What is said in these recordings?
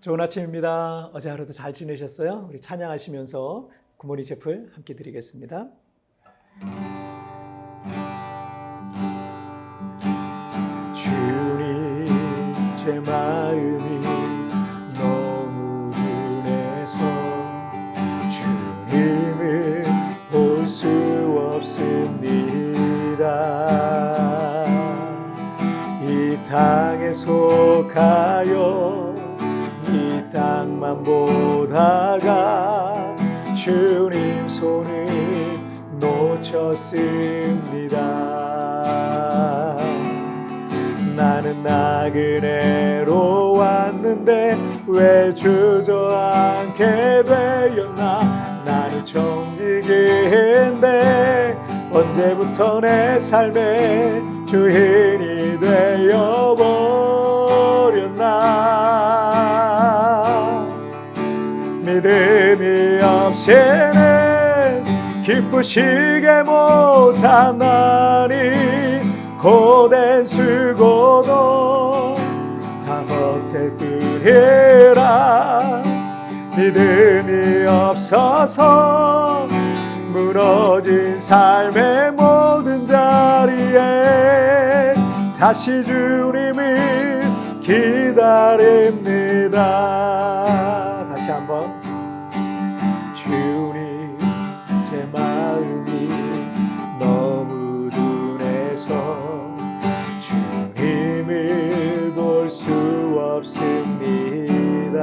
좋은 아침입니다. 어제 하루도 잘 지내셨어요? 우리 찬양하시면서 구모니 제풀 함께 드리겠습니다. 주님 제 마음이 너무 분해서 주님을 볼 수 없습니다. 이 땅에 속하여 보다가 주님 손을 놓쳤습니다. 나는 나그네로 왔는데 왜 주저앉게 되었나 나는 정직인데 언제부터 내 삶의 주인이 되어 이 없이는 기쁘시게 못하나니 고된 수고도 다 헛될 뿐이라. 믿음이 없어서 무너진 삶의 모든 자리에 다시 주님을 기다립니다 둔해서 주님을 볼 수 없습니다.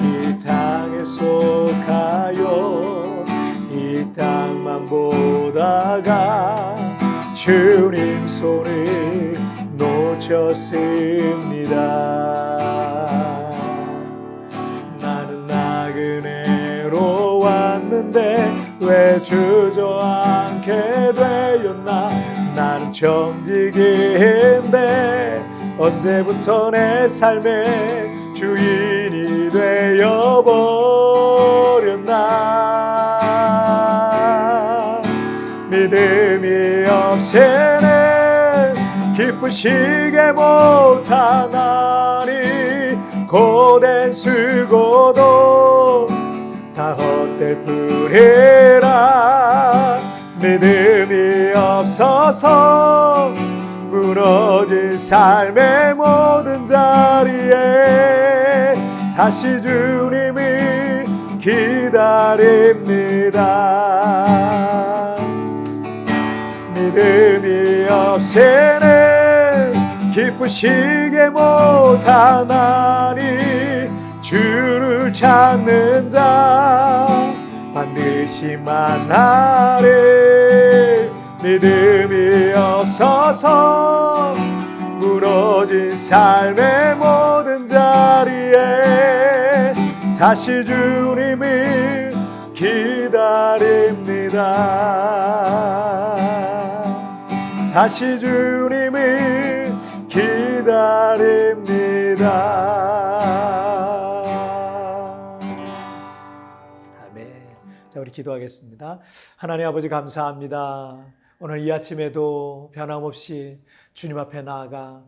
이 땅에 속하여 이 땅만 보다가 주님 손을 놓쳤습니다. 나는 나그네로 왔는데 왜 주저앉 게 되었나? 나는 정직인데 언제부터 내 삶의 주인이 되어버렸나? 믿음이 없이는 기쁘시게 못하나니 고된 수고도 다 헛될 뿐이라 믿음이 없어서 무너진 삶의 모든 자리에 다시 주님을 기다립니다. 믿음이 없이는 기쁘시게 못하나니 주를 찾는 자 반드시 만나리 믿음이 없어서 무너진 삶의 모든 자리에 다시 주님을 기다립니다. 다시 주님을 기다립니다. 기도하겠습니다. 하나님 아버지 감사합니다. 오늘 이 아침에도 변함없이 주님 앞에 나아가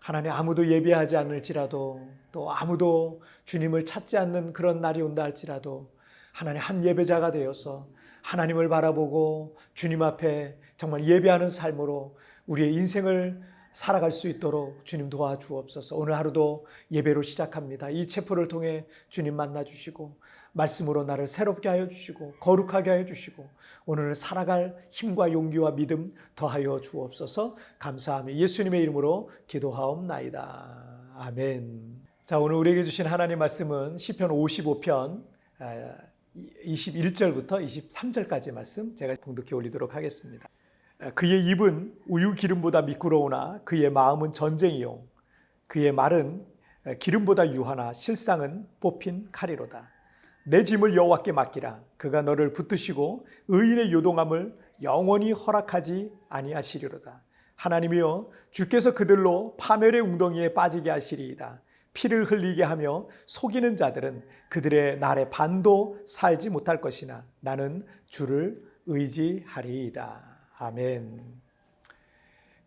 하나님 아무도 예배하지 않을지라도 또 아무도 주님을 찾지 않는 그런 날이 온다 할지라도 하나님 한 예배자가 되어서 하나님을 바라보고 주님 앞에 정말 예배하는 삶으로 우리의 인생을 살아갈 수 있도록 주님 도와주옵소서. 오늘 하루도 예배로 시작합니다. 이 체포를 통해 주님 만나 주시고 말씀으로 나를 새롭게 하여 주시고 거룩하게 하여 주시고 오늘을 살아갈 힘과 용기와 믿음 더하여 주옵소서. 감사하며 예수님의 이름으로 기도하옵나이다. 아멘. 자, 오늘 우리에게 주신 하나님 말씀은 시편 55편 21절부터 23절까지 말씀 제가 봉독해 올리도록 하겠습니다. 그의 입은 우유 기름보다 미끄러우나 그의 마음은 전쟁이요 그의 말은 기름보다 유하나 실상은 뽑힌 칼이로다. 내 짐을 여호와께 맡기라. 그가 너를 붙드시고 의인의 요동함을 영원히 허락하지 아니하시리로다. 하나님이여 주께서 그들로 파멸의 웅덩이에 빠지게 하시리이다. 피를 흘리게 하며 속이는 자들은 그들의 날에 반도 살지 못할 것이나 나는 주를 의지하리이다. 아멘.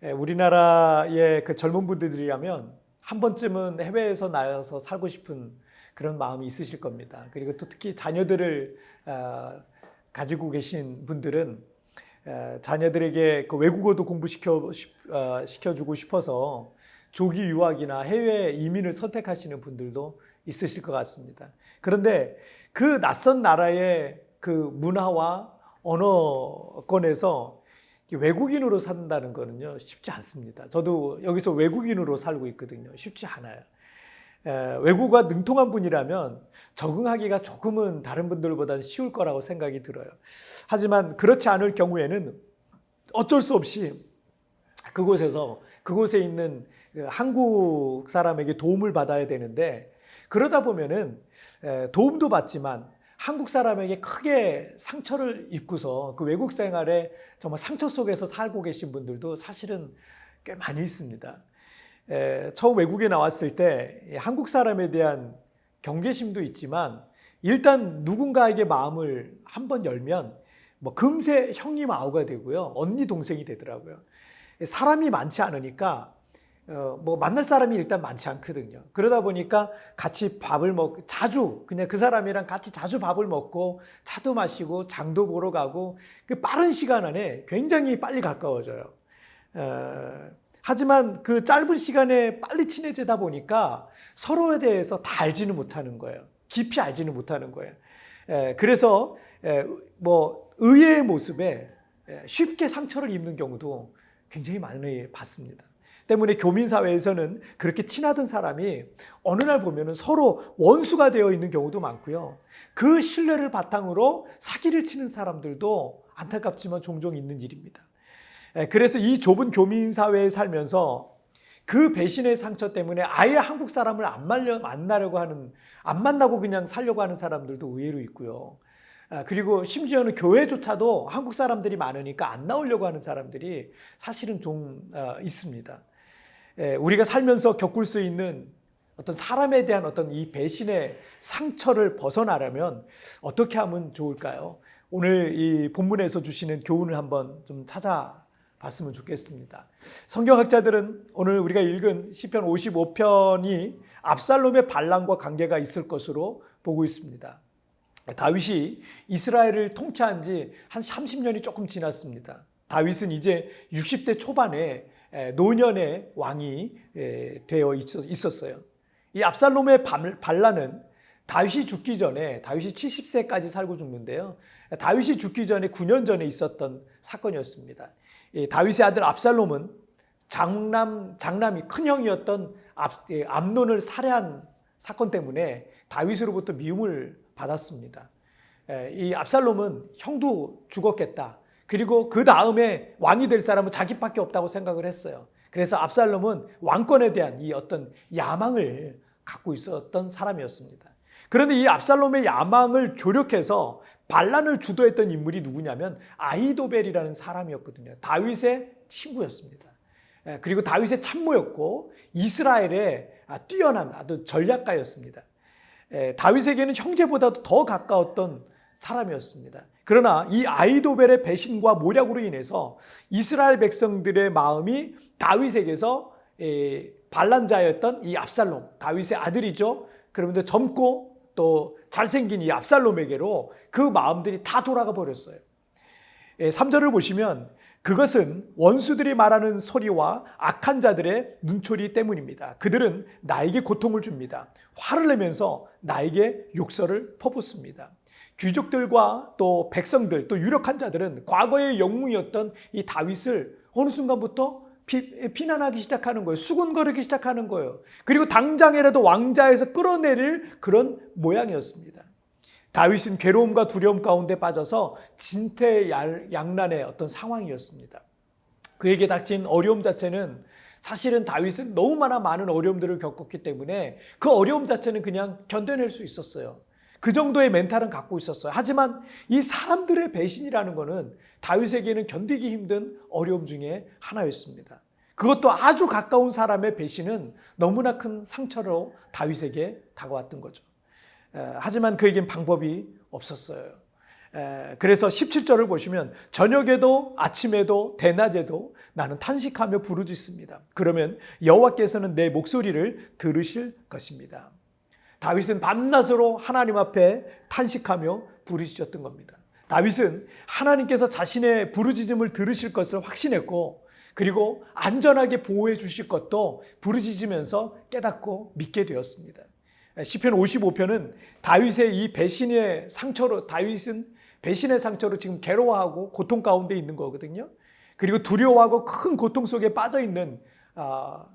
예, 우리나라의 그 젊은 분들이라면 한 번쯤은 해외에서 나가서 살고 싶은 그런 마음이 있으실 겁니다. 그리고 또 특히 자녀들을 어, 가지고 계신 분들은 어, 자녀들에게 그 외국어도 공부시켜 어, 시켜주고 싶어서 조기 유학이나 해외 이민을 선택하시는 분들도 있으실 것 같습니다. 그런데 그 낯선 나라의 그 문화와 언어권에서 외국인으로 산다는 거는요 쉽지 않습니다. 저도 여기서 외국인으로 살고 있거든요. 쉽지 않아요. 에, 외국어가 능통한 분이라면 적응하기가 조금은 다른 분들보다는 쉬울 거라고 생각이 들어요. 하지만 그렇지 않을 경우에는 어쩔 수 없이 그곳에서 그곳에 있는 그 한국 사람에게 도움을 받아야 되는데 그러다 보면은 에, 도움도 받지만 한국 사람에게 크게 상처를 입고서 그 외국 생활에 정말 상처 속에서 살고 계신 분들도 사실은 꽤 많이 있습니다. 에, 처음 외국에 나왔을 때이 한국 사람에 대한 경계심도 있지만 일단 누군가에게 마음을 한번 열면 뭐 금세 형님 아우가 되고요. 언니 동생이 되더라고요. 사람이 많지 않으니까 어, 뭐 만날 사람이 일단 많지 않거든요. 그러다 보니까 같이 밥을 먹 자주 그냥 그 사람이랑 같이 자주 밥을 먹고 차도 마시고 장도 보러 가고 그 빠른 시간 안에 굉장히 빨리 가까워져요. 어, 하지만 그 짧은 시간에 빨리 친해지다 보니까 서로에 대해서 다 알지는 못하는 거예요. 깊이 알지는 못하는 거예요. 에, 그래서 에, 뭐 의외의 모습에 에, 쉽게 상처를 입는 경우도 굉장히 많이 봤습니다. 때문에 교민 사회에서는 그렇게 친하던 사람이 어느 날 보면은 서로 원수가 되어 있는 경우도 많고요. 그 신뢰를 바탕으로 사기를 치는 사람들도 안타깝지만 종종 있는 일입니다. 에, 그래서 이 좁은 교민 사회에 살면서 그 배신의 상처 때문에 아예 한국 사람을 안 말려, 만나려고 하는, 안 만나고 그냥 살려고 하는 사람들도 의외로 있고요. 아, 그리고 심지어는 교회조차도 한국 사람들이 많으니까 안 나오려고 하는 사람들이 사실은 좀 어, 있습니다. 에, 우리가 살면서 겪을 수 있는 어떤 사람에 대한 어떤 이 배신의 상처를 벗어나려면 어떻게 하면 좋을까요? 오늘 이 본문에서 주시는 교훈을 한번 좀 찾아 봤으면 좋겠습니다. 성경학자들은 오늘 우리가 읽은 시편 55편이 압살롬의 반란과 관계가 있을 것으로 보고 있습니다. 다윗이 이스라엘을 통치한 지 한 30년이 조금 지났습니다. 다윗은 이제 60대 초반에 에, 노년의 왕이 에, 되어 있었- 있었어요. 이 압살롬의 반- 반란은 다윗이 죽기 전에 다윗이 70세까지 살고 죽는데요. 다윗이 죽기 전에 9년 전에 있었던 사건이었습니다. 이 다윗의 아들 압살롬은 장남 장남이 큰 형이었던 압, 예, 암논을 살해한 사건 때문에 다윗으로부터 미움을 받았습니다. 에, 이 압살롬은 형도 죽었겠다. 그리고 그 다음에 왕이 될 사람은 자기밖에 없다고 생각을 했어요. 그래서 압살롬은 왕권에 대한 이 어떤 야망을 갖고 있었던 사람이었습니다. 그런데 이 압살롬의 야망을 조력해서 반란을 주도했던 인물이 누구냐면 아이도벨이라는 사람이었거든요. 다윗의 친구였습니다. 예, 그리고 다윗의 참모였고 이스라엘의 아, 뛰어난 아주 전략가였습니다. 에, 다윗에게는 형제보다도 더 가까웠던 사람이었습니다. 그러나 이 아이도벨의 배신과 모략으로 인해서 이스라엘 백성들의 마음이 다윗에게서 에, 반란자였던 이 압살롬, 다윗의 아들이죠. 그러면서 젊고 또 잘생긴 이 압살롬에게로 그 마음들이 다 돌아가 버렸어요. 3절을 보시면 그것은 원수들이 말하는 소리와 악한 자들의 눈초리 때문입니다. 그들은 나에게 고통을 줍니다. 화를 내면서 나에게 욕설을 퍼붓습니다. 귀족들과 또 백성들 또 유력한 자들은 과거의 영웅이었던 이 다윗을 어느 순간부터 비, 비난하기 시작하는 거예요. 수군거리기 시작하는 거예요. 그리고 당장이라도 왕자에서 끌어내릴 그런 모양이었습니다. 다윗은 괴로움과 두려움 가운데 빠져서 진퇴양난의 어떤 상황이었습니다. 그에게 닥친 어려움 자체는 사실은 다윗은 너무나 많은 어려움들을 겪었기 때문에 그 어려움 자체는 그냥 견뎌낼 수 있었어요. 그 정도의 멘탈은 갖고 있었어요. 하지만 이 사람들의 배신이라는 것은 다윗에게는 견디기 힘든 어려움 중에 하나였습니다. 그것도 아주 가까운 사람의 배신은 너무나 큰 상처로 다윗에게 다가왔던 거죠. 에, 하지만 그에겐 방법이 없었어요. 에, 그래서 17절을 보시면 저녁에도 아침에도 대낮에도 나는 탄식하며 부르짖습니다. 그러면 여호와께서는 내 목소리를 들으실 것입니다. 다윗은 밤낮으로 하나님 앞에 탄식하며 부르짖었던 겁니다. 다윗은 하나님께서 자신의 부르짖음을 들으실 것을 확신했고 그리고 안전하게 보호해 주실 것도 부르짖으면서 깨닫고 믿게 되었습니다. 시편 55편은 다윗의 이 배신의 상처로 다윗은 배신의 상처로 지금 괴로워하고 고통 가운데 있는 거거든요. 그리고 두려워하고 큰 고통 속에 빠져 있는 아,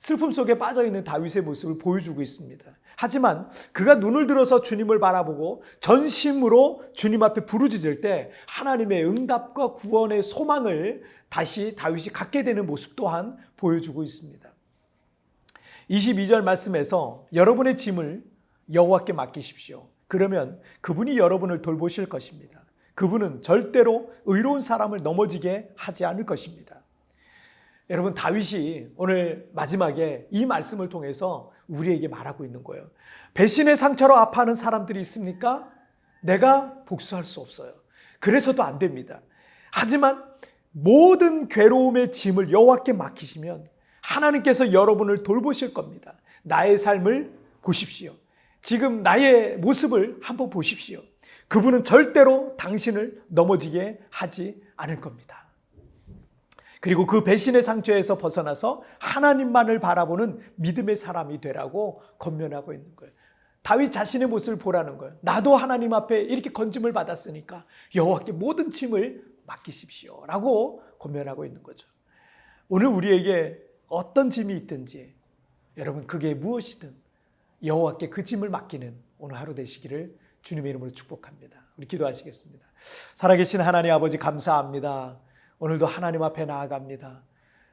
슬픔 속에 빠져 있는 다윗의 모습을 보여주고 있습니다. 하지만 그가 눈을 들어서 주님을 바라보고 전심으로 주님 앞에 부르짖을 때 하나님의 응답과 구원의 소망을 다시 다윗이 갖게 되는 모습 또한 보여주고 있습니다. 22절 말씀에서 여러분의 짐을 여호와께 맡기십시오. 그러면 그분이 여러분을 돌보실 것입니다. 그분은 절대로 의로운 사람을 넘어지게 하지 않을 것입니다. 여러분 다윗이 오늘 마지막에 이 말씀을 통해서 우리에게 말하고 있는 거예요. 배신의 상처로 아파하는 사람들이 있습니까? 내가 복수할 수 없어요. 그래서도 안 됩니다. 하지만 모든 괴로움의 짐을 여호와께 맡기시면 하나님께서 여러분을 돌보실 겁니다. 나의 삶을 보십시오. 지금 나의 모습을 한번 보십시오. 그분은 절대로 당신을 넘어지게 하지 않을 겁니다. 그리고 그 배신의 상처에서 벗어나서 하나님만을 바라보는 믿음의 사람이 되라고 권면하고 있는 거예요. 다윗 자신의 모습을 보라는 거예요. 나도 하나님 앞에 이렇게 건짐을 받았으니까 여호와께 모든 짐을 맡기십시오라고 권면하고 있는 거죠. 오늘 우리에게 어떤 짐이 있든지 여러분 그게 무엇이든 여호와께 그 짐을 맡기는 오늘 하루 되시기를 주님의 이름으로 축복합니다. 우리 기도하시겠습니다. 살아계신 하나님 아버지 감사합니다. 오늘도 하나님 앞에 나아갑니다.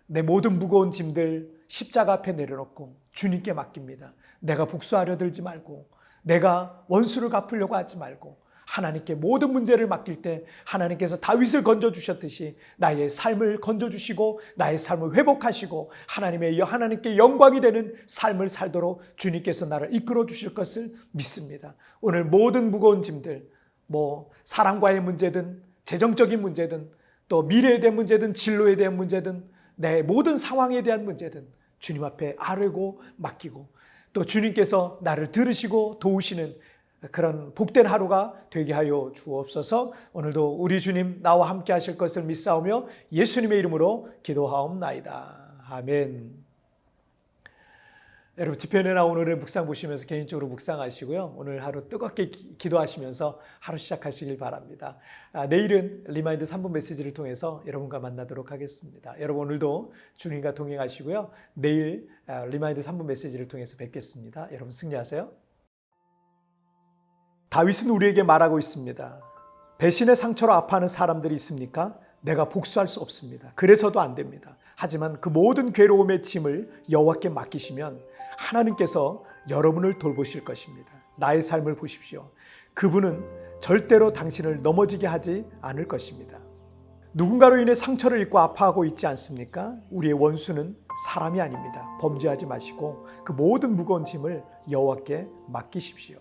내 모든 무거운 짐들 십자가 앞에 내려놓고 주님께 맡깁니다. 내가 복수하려 들지 말고 내가 원수를 갚으려고 하지 말고 하나님께 모든 문제를 맡길 때 하나님께서 다윗을 건져 주셨듯이 나의 삶을 건져 주시고 나의 삶을 회복하시고 하나님의 하나님께 영광이 되는 삶을 살도록 주님께서 나를 이끌어 주실 것을 믿습니다. 오늘 모든 무거운 짐들 뭐 사랑과의 문제든 재정적인 문제든 또 미래에 대한 문제든 진로에 대한 문제든 내 모든 상황에 대한 문제든 주님 앞에 아뢰고 맡기고 또 주님께서 나를 들으시고 도우시는 그런 복된 하루가 되게 하여 주옵소서. 오늘도 우리 주님 나와 함께 하실 것을 믿사오며 예수님의 이름으로 기도하옵나이다. 아멘. 여러분 뒤편에 나온 오늘의 묵상 보시면서 개인적으로 묵상하시고요. 오늘 하루 뜨겁게 기, 도하시면서 하루 시작하시길 바랍니다. 아, 내일은 리마인드 3분 메시지를 통해서 여러분과 만나도록 하겠습니다. 여러분 오늘도 주님과 동행하시고요. 내일 아, 리마인드 3분 메시지를 통해서 뵙겠습니다. 여러분 승리하세요. 다윗은 우리에게 말하고 있습니다. 배신의 상처로 아파하는 사람들이 있습니까? 내가 복수할 수 없습니다. 그래서도 안 됩니다. 하지만 그 모든 괴로움의 짐을 여호와께 맡기시면 하나님께서 여러분을 돌보실 것입니다. 나의 삶을 보십시오. 그분은 절대로 당신을 넘어지게 하지 않을 것입니다. 누군가로 인해 상처를 입고 아파하고 있지 않습니까? 우리의 원수는 사람이 아닙니다. 범죄하지 마시고 그 모든 무거운 짐을 여호와께 맡기십시오.